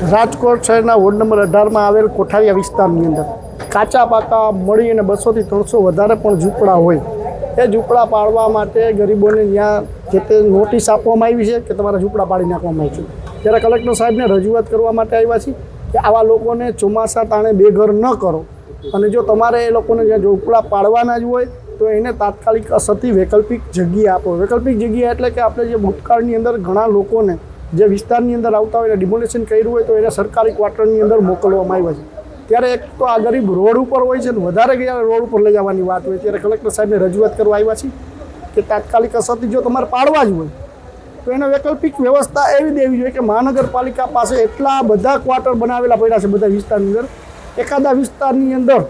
રાજકોટ શહેરના ward number અઢારમાં આવેલ કોઠારિયા વિસ્તારની અંદર કાચા પાકા મળી અને બસોથી ત્રણસો વધારે પણ ઝૂંપડા હોય. એ ઝૂંપડા પાડવા માટે ગરીબોને ત્યાં જે તે નોટિસ આપવામાં આવી છે કે તમારા ઝૂંપડા પાડી નાખવામાં આવી છે ત્યારે કલેક્ટર સાહેબને રજૂઆત કરવા માટે આવ્યા છીએ કે આવા લોકોને ચોમાસા તાણે બેઘર ન કરો. અને જો તમારે એ લોકોને જ્યાં ઝૂંપડા પાડવાના જ હોય, તો એને તાત્કાલિક અસરથી વૈકલ્પિક જગ્યા આપો. વૈકલ્પિક જગ્યા એટલે કે આપણે જે ભૂતકાળની અંદર ઘણા લોકોને જે વિસ્તારની અંદર આવતા હોય એને ડિમોલેશન કર્યું હોય તો એને સરકારી ક્વાર્ટરની અંદર મોકલવામાં આવ્યા છે. ત્યારે એક તો આ ગરીબ રોડ ઉપર હોય છે ને વધારે ગયા રોડ ઉપર લઈ જવાની વાત હોય ત્યારે કલેક્ટર સાહેબને રજૂઆત કરવા આવ્યા છીએ કે તાત્કાલિક અસરથી જો તમારે પાડવા જ હોય, તો એને વૈકલ્પિક વ્યવસ્થા એવી દેવી જોઈએ કે મહાનગરપાલિકા પાસે એટલા બધા ક્વાર્ટર બનાવેલા પડ્યા છે બધા વિસ્તારની અંદર. એકાદા વિસ્તારની અંદર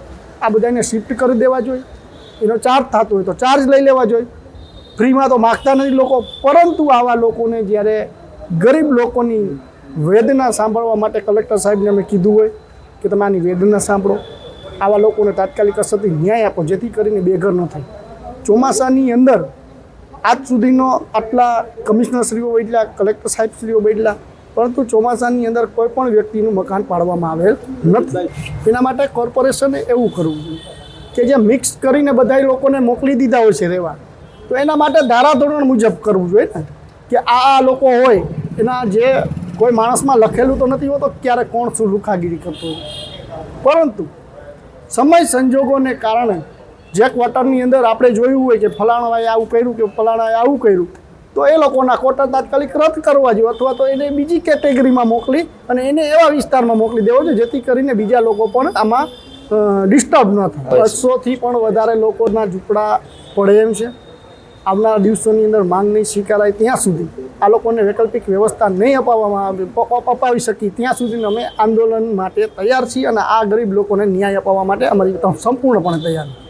આ બધાને શિફ્ટ કરી દેવા જોઈએ. એનો ચાર્જ થતો હોય તો ચાર્જ લઈ લેવા જોઈએ. ફ્રીમાં તો માગતા નથી લોકો, પરંતુ આવા લોકોને જ્યારે ગરીબ લોકોની વેદના સાંભળવા માટે કલેક્ટર સાહેબને અમે કીધું હોય કે તમે આની વેદના સાંભળો. આવા લોકોને તાત્કાલિક અસરથી ન્યાય આપો, જેથી કરીને બેઘર ન થાય. ચોમાસાની અંદર આજ સુધીનો આટલા કમિશનરશ્રીઓ બેઠલા કલેક્ટર સાહેબશ્રીઓ બેઠલા પરંતુ ચોમાસાની અંદર કોઈ પણ વ્યક્તિનું મકાન પાડવામાં આવેલ નથી. એના માટે કોર્પોરેશને એવું કરવું જોઈએ કે જે મિક્સ કરીને બધા લોકોને મોકલી દીધા હોય છે રહેવા, તો એના માટે ધારાધોરણ મુજબ કરવું જોઈએ ને. કે આ આ લોકો હોય એના જે કોઈ માણસમાં લખેલું તો નથી હોતો ક્યારે કોણ શું લુખાગીરી કરતું પરંતુ સમય સંજોગોને કારણે જે ક્વાર્ટરની અંદર આપણે જોયું હોય કે ફલાણાએ આવું કર્યું કે ફલાણાએ આવું કર્યું તો એ લોકોના કોટા તાત્કાલિક રદ કરવા જોઈએ અથવા તો એને બીજી કેટેગરીમાં મોકલી અને એને એવા વિસ્તારમાં મોકલી દેવો જોઈએ જેથી કરીને બીજા લોકો પણ આમાં ડિસ્ટર્બ ન થાય. બસોથી પણ વધારે લોકોના ઝૂંપડા પડે એમ છે. આવનારા દિવસોની અંદર માંગ નહીં સ્વીકારાય ત્યાં સુધી આ લોકોને વૈકલ્પિક વ્યવસ્થા નહીં અપાવવામાં આવે અપાવી શકી ત્યાં સુધી અમે આંદોલન માટે તૈયાર છીએ અને આ ગરીબ લોકોને ન્યાય અપાવવા માટે અમારી સંપૂર્ણપણે તૈયાર છીએ.